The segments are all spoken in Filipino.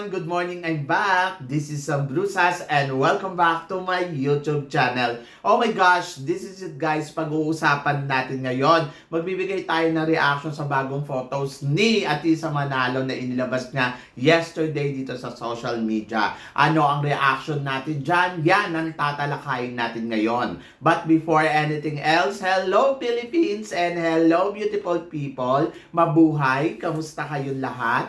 everyone! Good morning, I'm back! This is Sam Brusas and welcome back to my YouTube channel. Oh my gosh, this is it guys, pag-uusapan natin ngayon. Magbibigay tayo ng reaction sa bagong photos ni Atisa Manalo na inilabas niya yesterday dito sa social media. Ano ang reaction natin dyan? Yan ang tatalakayin natin ngayon. But before anything else, hello Philippines and hello beautiful people! Mabuhay! Kamusta kayong lahat?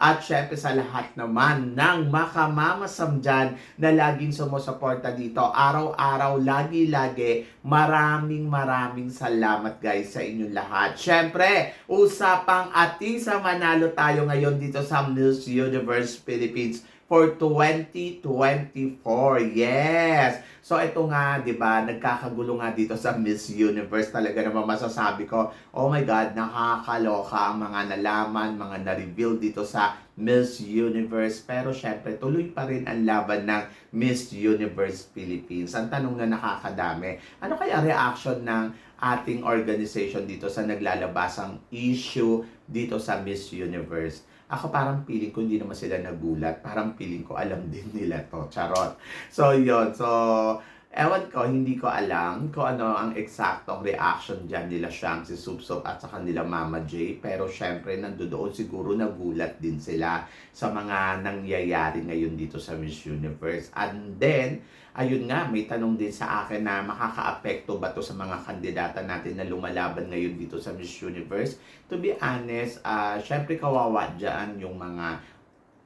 At syempre sa lahat naman ng makamamasam dyan na laging sumusuporta dito. Araw-araw, lagi-lagi, maraming maraming salamat guys sa inyong lahat. Syempre, usapang Atisa Manalo tayo ngayon dito sa Miss Universe Philippines for 2024. Yes! So ito nga, 'di ba, nagkakagulo nga dito sa Miss Universe. Talaga naman masasabi ko, oh my god, nakakaloka ang mga nalaman, mga na-reveal dito sa Miss Universe. Pero syempre, tuloy pa rin ang laban ng Miss Universe Philippines. Ang tanong na nakakadami, ano kaya reaction ng ating organization dito sa naglalabasang issue dito sa Miss Universe? Ako parang feeling ko hindi naman sila nagulat. Parang feeling ko alam din nila to. Charot. So, yon So, ewan ko, hindi ko alam kung ano ang eksaktong reaction dyan nila Shang, si Supsop at sa kanila Mama J. Pero syempre, nandoon siguro nagulat din sila sa mga nangyayari ngayon dito sa Miss Universe. And then, ayun nga, may tanong din sa akin na makakaapekto ba to sa mga kandidata natin na lumalaban ngayon dito sa Miss Universe? To be honest, uh, syempre kawawa dyan yung mga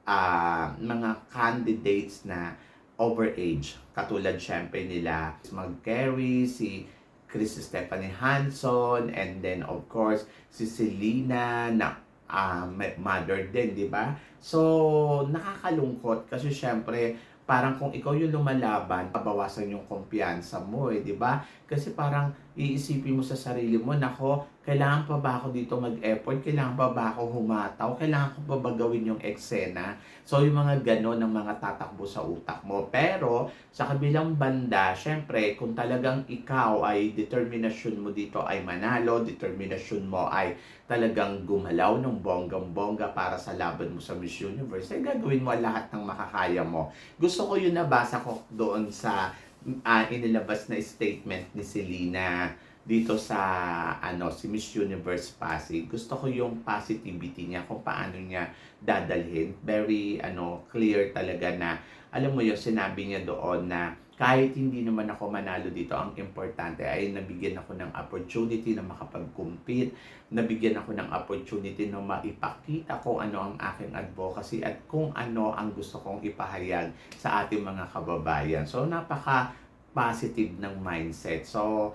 uh, mga candidates na overage. Katulad syempre nila Mag-Carry, si Chris Stephanie Hanson, and then of course si Selena na uh, mother din, di ba? So, nakakalungkot kasi syempre parang kung ikaw yung lumalaban, pabawasan yung kumpiyansa mo eh, di ba? Kasi parang iisipin mo sa sarili mo, nako, kailangan pa ba ako dito mag-effort? Kailangan pa ba ako humataw? Kailangan ko pa ba gawin yung eksena? So, yung mga ganon ng mga tatakbo sa utak mo. Pero, sa kabilang banda, syempre, kung talagang ikaw ay determinasyon mo dito ay manalo, determinasyon mo ay talagang gumalaw ng bonggang-bongga para sa laban mo sa Miss Universe, ay gagawin mo lahat ng makakaya mo. Gusto ko yun nabasa ko doon sa uh, inilabas na statement ni Selena dito sa ano si Miss Universe Pasig. Gusto ko yung positivity niya kung paano niya dadalhin. Very ano clear talaga na alam mo yung sinabi niya doon na kahit hindi naman ako manalo dito, ang importante ay nabigyan ako ng opportunity na makapag-compete, nabigyan ako ng opportunity na maipakita kung ano ang aking advocacy at kung ano ang gusto kong ipahayag sa ating mga kababayan. So, napaka positive ng mindset. So,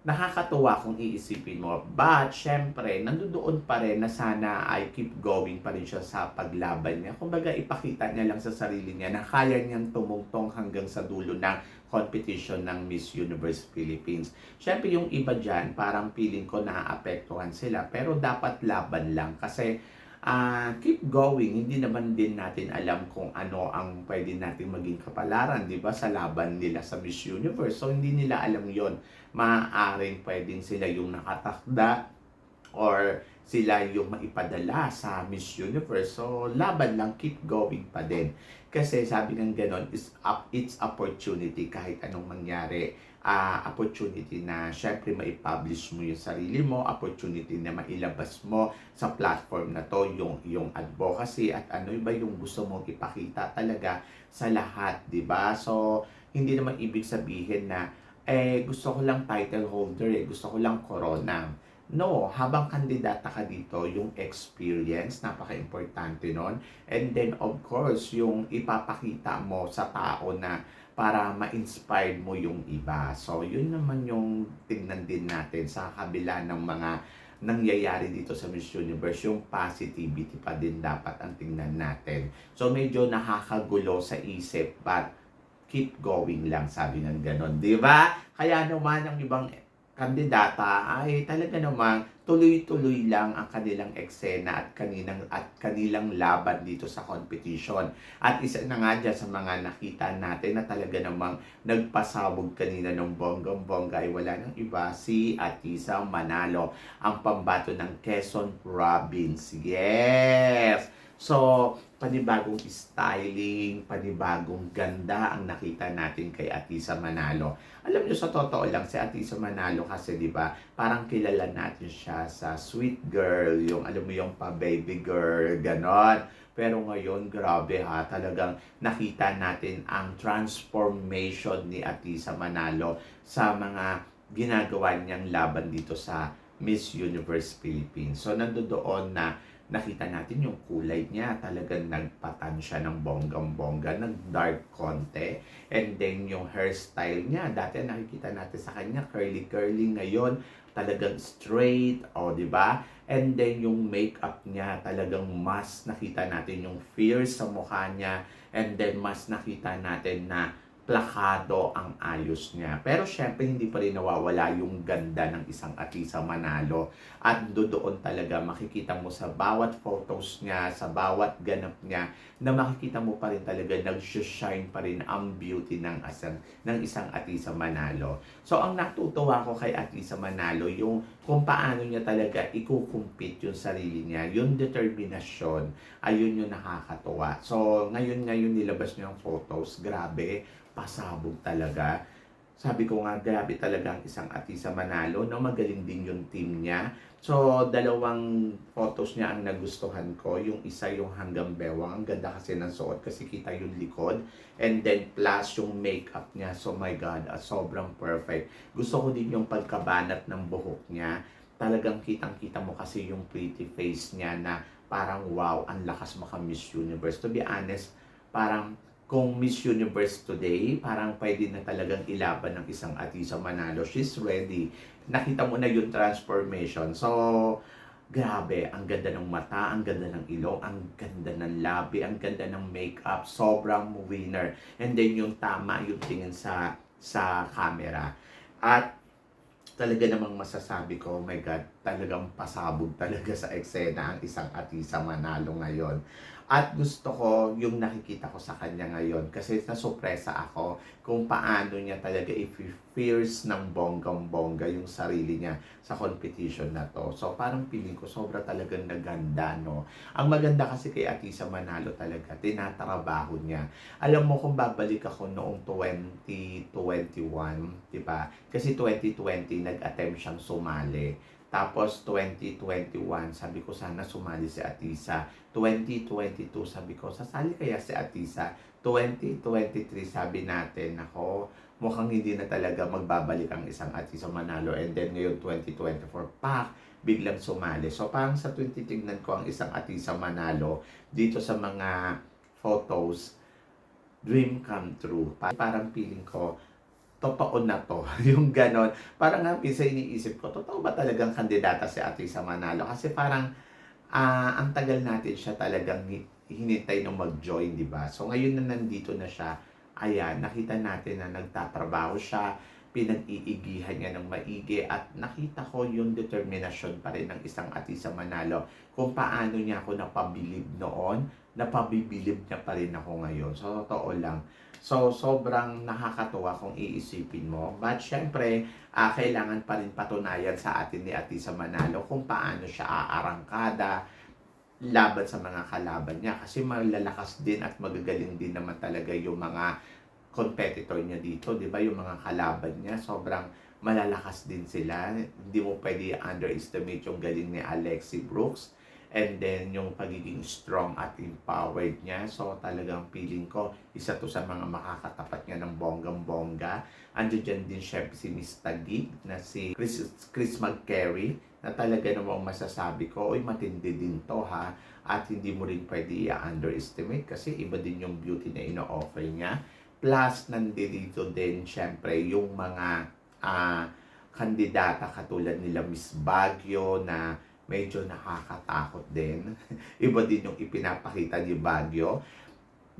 nakakatuwa kung iisipin mo. But, syempre, nandoon pa rin na sana ay keep going pa rin siya sa paglaban niya. Kumbaga, ipakita niya lang sa sarili niya na kaya niyang tumungtong hanggang sa dulo ng competition ng Miss Universe Philippines. Syempre, yung iba dyan, parang feeling ko naaapektuhan sila. Pero dapat laban lang kasi uh, keep going. Hindi naman din natin alam kung ano ang pwede natin maging kapalaran, di ba, sa laban nila sa Miss Universe. So, hindi nila alam yon Maaaring pwedeng sila yung nakatakda or sila yung maipadala sa Miss Universe. So, laban lang, keep going pa din. Kasi sabi ng ganon, is up, it's opportunity kahit anong mangyari uh, opportunity na syempre mai-publish mo yung sarili mo, opportunity na mailabas mo sa platform na to yung yung advocacy at ano ba yung gusto mong ipakita talaga sa lahat, 'di ba? So hindi naman ibig sabihin na eh gusto ko lang title holder, eh gusto ko lang corona. No, habang kandidata ka dito, yung experience, napaka-importante nun. And then, of course, yung ipapakita mo sa tao na para ma-inspire mo yung iba. So, yun naman yung tingnan din natin sa kabila ng mga nangyayari dito sa Miss Universe, yung positivity pa din dapat ang tingnan natin. So, medyo nakakagulo sa isip, but keep going lang, sabi ng ganon. Di ba? Kaya naman ang ibang kandidata ay talaga namang tuloy-tuloy lang ang kanilang eksena at kanilang at kanilang laban dito sa competition. At isa na nga dyan sa mga nakita natin na talaga namang nagpasabog kanina ng bonggang-bongga ay wala nang iba si Atisa Manalo, ang pambato ng Quezon Province. Yes! So, panibagong styling, panibagong ganda ang nakita natin kay Atisa Manalo. Alam niyo sa totoo lang si Atisa Manalo kasi 'di ba, parang kilala natin siya sa sweet girl, yung alam mo yung pa baby girl, ganon. Pero ngayon, grabe ha, talagang nakita natin ang transformation ni Atisa Manalo sa mga ginagawa niyang laban dito sa Miss Universe Philippines. So, nandoon na nakita natin yung kulay niya. Talagang nagpatan siya ng bonggang-bongga, nag-dark konti. And then yung hairstyle niya, dati nakikita natin sa kanya, curly-curly. Ngayon, talagang straight, o di ba? And then yung makeup niya, talagang mas nakita natin yung fierce sa mukha niya. And then mas nakita natin na plakado ang ayos niya. Pero syempre hindi pa rin nawawala yung ganda ng isang Atisa Manalo. At doon talaga makikita mo sa bawat photos niya, sa bawat ganap niya, na makikita mo pa rin talaga nag-shine pa rin ang beauty ng, asang, ng isang Atisa Manalo. So ang natutuwa ko kay Atisa Manalo, yung kung paano niya talaga ikukumpit yung sarili niya, yung determinasyon, ayun yung nakakatuwa. So ngayon ngayon nilabas niya yung photos, grabe, pasabog talaga. Sabi ko nga, grabe talaga ang isang Atisa Manalo, no? Magaling din yung team niya. So, dalawang photos niya ang nagustuhan ko. Yung isa yung hanggang bewang. Ang ganda kasi ng suot kasi kita yung likod. And then plus yung makeup niya. So my God, ah, sobrang perfect. Gusto ko din yung pagkabanat ng buhok niya. Talagang kitang-kita mo kasi yung pretty face niya na parang wow, ang lakas maka Miss Universe. To be honest, parang kung Miss Universe today, parang pwede na talagang ilaban ng isang Atisa Manalo. She's ready. Nakita mo na yung transformation. So, grabe, ang ganda ng mata, ang ganda ng ilong, ang ganda ng labi, ang ganda ng makeup, sobrang winner. And then yung tama yung tingin sa sa camera. At talaga namang masasabi ko, oh my God, talagang pasabog talaga sa eksena ang isang Atisa Manalo ngayon. At gusto ko yung nakikita ko sa kanya ngayon kasi nasurpresa ako kung paano niya talaga i-fierce ng bonggang-bongga yung sarili niya sa competition na to. So parang feeling ko sobra talagang naganda, no? Ang maganda kasi kay Atisa Manalo talaga, tinatrabaho niya. Alam mo kung babalik ako noong 2021, di ba? Kasi 2020 nag-attempt siyang sumali. Tapos 2021, sabi ko sana sumali si Atisa. 2022, sabi ko sasali kaya si Atisa. 2023, sabi natin, ako, mukhang hindi na talaga magbabalik ang isang Atisa Manalo. And then ngayon 2024, pak, biglang sumali. So parang sa 20 tignan ko ang isang Atisa Manalo dito sa mga photos, dream come true. Parang feeling ko, totoo na to. yung ganon. Parang nga isa iniisip ko, totoo ba talagang kandidata si Ate sa Manalo? Kasi parang uh, ang tagal natin siya talagang hinintay nung mag-join, di ba? So ngayon na nandito na siya, ayan, nakita natin na nagtatrabaho siya, pinag-iigihan niya ng maigi at nakita ko yung determinasyon pa rin ng isang ati sa Manalo kung paano niya ako napabilib noon, napabibilib niya pa rin ako ngayon. So, totoo lang. So, sobrang nakakatuwa kung iisipin mo. But, syempre, uh, kailangan pa rin patunayan sa atin ni Ati sa Manalo kung paano siya aarangkada laban sa mga kalaban niya. Kasi malalakas din at magagaling din naman talaga yung mga competitor niya dito. Di ba? Yung mga kalaban niya, sobrang malalakas din sila. Hindi mo pwede underestimate yung galing ni Alexi Brooks and then yung pagiging strong at empowered niya. So talagang feeling ko, isa to sa mga makakatapat niya ng bonggang-bongga. Andiyo dyan din syempre si Miss Tagig na si Chris, Chris McCary na talaga namang masasabi ko, oy matindi din to ha. At hindi mo rin pwede i-underestimate kasi iba din yung beauty na ino-offer niya. Plus, nandito din syempre yung mga uh, kandidata katulad nila Miss Baguio na medyo nakakatakot din. Iba din yung ipinapakita ni Baguio.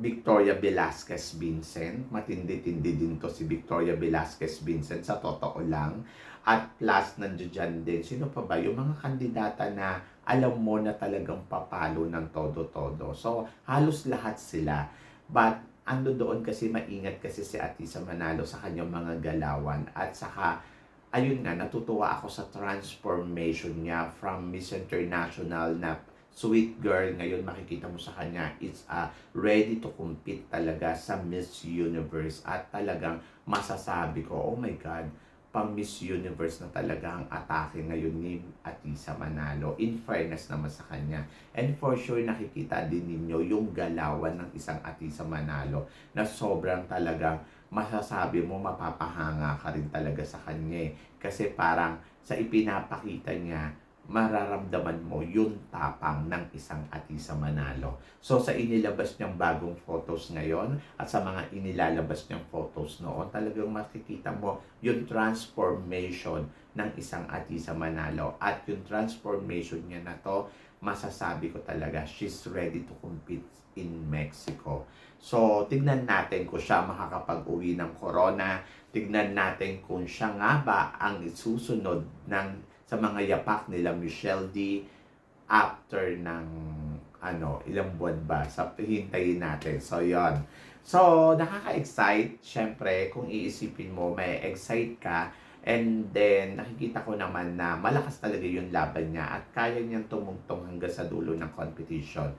Victoria Velasquez Vincent. Matindi-tindi din to si Victoria Velasquez Vincent sa totoo lang. At plus, nandiyan din. Sino pa ba? Yung mga kandidata na alam mo na talagang papalo ng todo-todo. So, halos lahat sila. But, ando doon kasi maingat kasi si Atisa Manalo sa kanyang mga galawan. At saka, ayun nga, natutuwa ako sa transformation niya from Miss International na sweet girl. Ngayon, makikita mo sa kanya, it's uh, ready to compete talaga sa Miss Universe. At talagang masasabi ko, oh my God, pang Miss Universe na talaga ang atake ngayon ni Atisa Manalo. In fairness naman sa kanya. And for sure, nakikita din ninyo yung galawan ng isang Atisa Manalo na sobrang talagang masasabi mo mapapahanga ka rin talaga sa kanya eh. Kasi parang sa ipinapakita niya, mararamdaman mo yung tapang ng isang Atisa Manalo. So sa inilabas niyang bagong photos ngayon at sa mga inilalabas niyang photos noon, talagang makikita mo yung transformation ng isang Atisa Manalo. At yung transformation niya na to, masasabi ko talaga, she's ready to compete in Mexico. So, tignan natin kung siya makakapag-uwi ng corona. Tignan natin kung siya nga ba ang susunod ng sa mga yapak nila Michelle D after ng ano, ilang buwan ba? Sa hintayin natin. So, yon So, nakaka-excite. Siyempre, kung iisipin mo, may excite ka. And then, nakikita ko naman na malakas talaga yung laban niya at kaya niyang tumungtong hanggang sa dulo ng competition.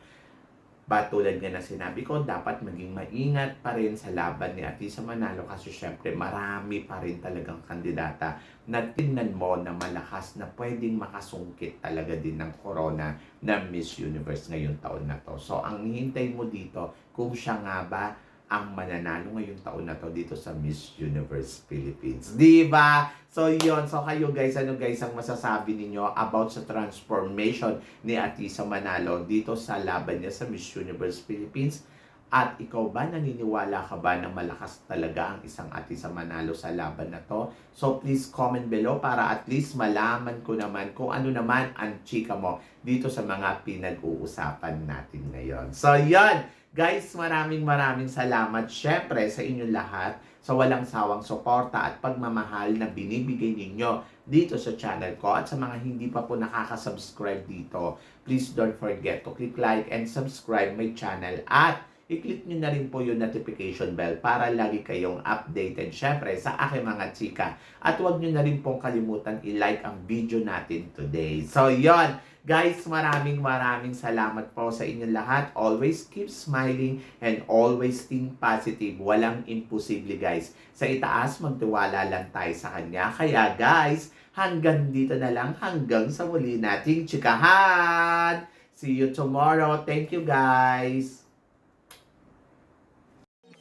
But nga na sinabi ko, dapat maging maingat pa rin sa laban ni Atisa Manalo kasi syempre marami pa rin talagang kandidata na tingnan mo na malakas na pwedeng makasungkit talaga din ng corona na Miss Universe ngayong taon na to. So ang hihintay mo dito, kung siya nga ba ang mananalo ngayong taon na to dito sa Miss Universe Philippines. Di ba? So, yon So, kayo guys, ano guys ang masasabi ninyo about sa transformation ni Atisa Manalo dito sa laban niya sa Miss Universe Philippines? At ikaw ba, naniniwala ka ba na malakas talaga ang isang Atisa Manalo sa laban na to? So, please comment below para at least malaman ko naman kung ano naman ang chika mo dito sa mga pinag-uusapan natin ngayon. So, yon Guys, maraming maraming salamat syempre sa inyong lahat sa walang sawang suporta at pagmamahal na binibigay ninyo dito sa channel ko at sa mga hindi pa po nakaka-subscribe dito, please don't forget to click like and subscribe my channel at i-click nyo na rin po yung notification bell para lagi kayong updated syempre sa aking mga chika. At huwag nyo na rin pong kalimutan i-like ang video natin today. So, yon Guys, maraming maraming salamat po sa inyong lahat. Always keep smiling and always think positive. Walang imposible guys. Sa itaas, magtiwala lang tayo sa Kanya. Kaya guys, hanggang dito na lang. Hanggang sa muli nating chikahan. See you tomorrow. Thank you guys.